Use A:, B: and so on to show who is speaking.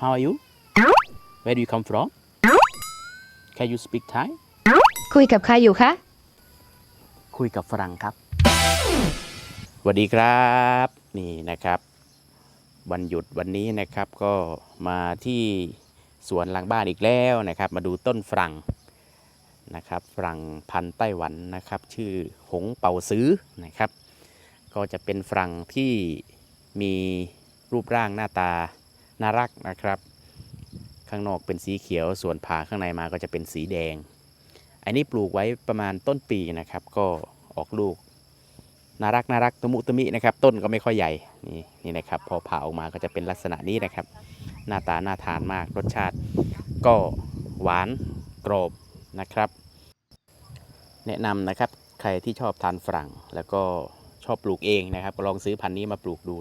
A: How are you Where do you come from Can you speak Thai
B: คุยกับใครอยู่คะ
A: คุยกับฝรั่งครับสวัสดีครับ นี่นะครับ วันหยุดวันนี้นะครับก็มาที่สวนหลังบ้านอีกแล้วนะครับ มาดูต้นฝรั่งนะครับฝรั่งพันธุ์ไต้หวันนะครับ ชื่อหงเป่าซื้อนะครับ ก็จะเป็นฝรั่งที่มีรูปร่างหน้าตา น่ารักนะครับ ข้างนอกเป็นสีเขียว ส่วนผ่าข้างในมาก็จะเป็นสีแดง อันนี้ปลูกไว้ประมาณต้นปีนะครับ ก็ออกลูกน่ารักน่ารักตมุตมินะครับ ต้นก็ไม่ค่อยใหญ่นี่นี่นะครับ พอผ่าออกมาก็จะเป็นลักษณะนี้นะครับ หน้าตาน่าทานมากรสชาติ ก็หวานกรอบนะครับ แนะนำนะครับใครที่ชอบทานฝรั่ง แล้วก็ชอบปลูกเองนะครับ ลองซื้อพันธุ์นี้มาปลูกดู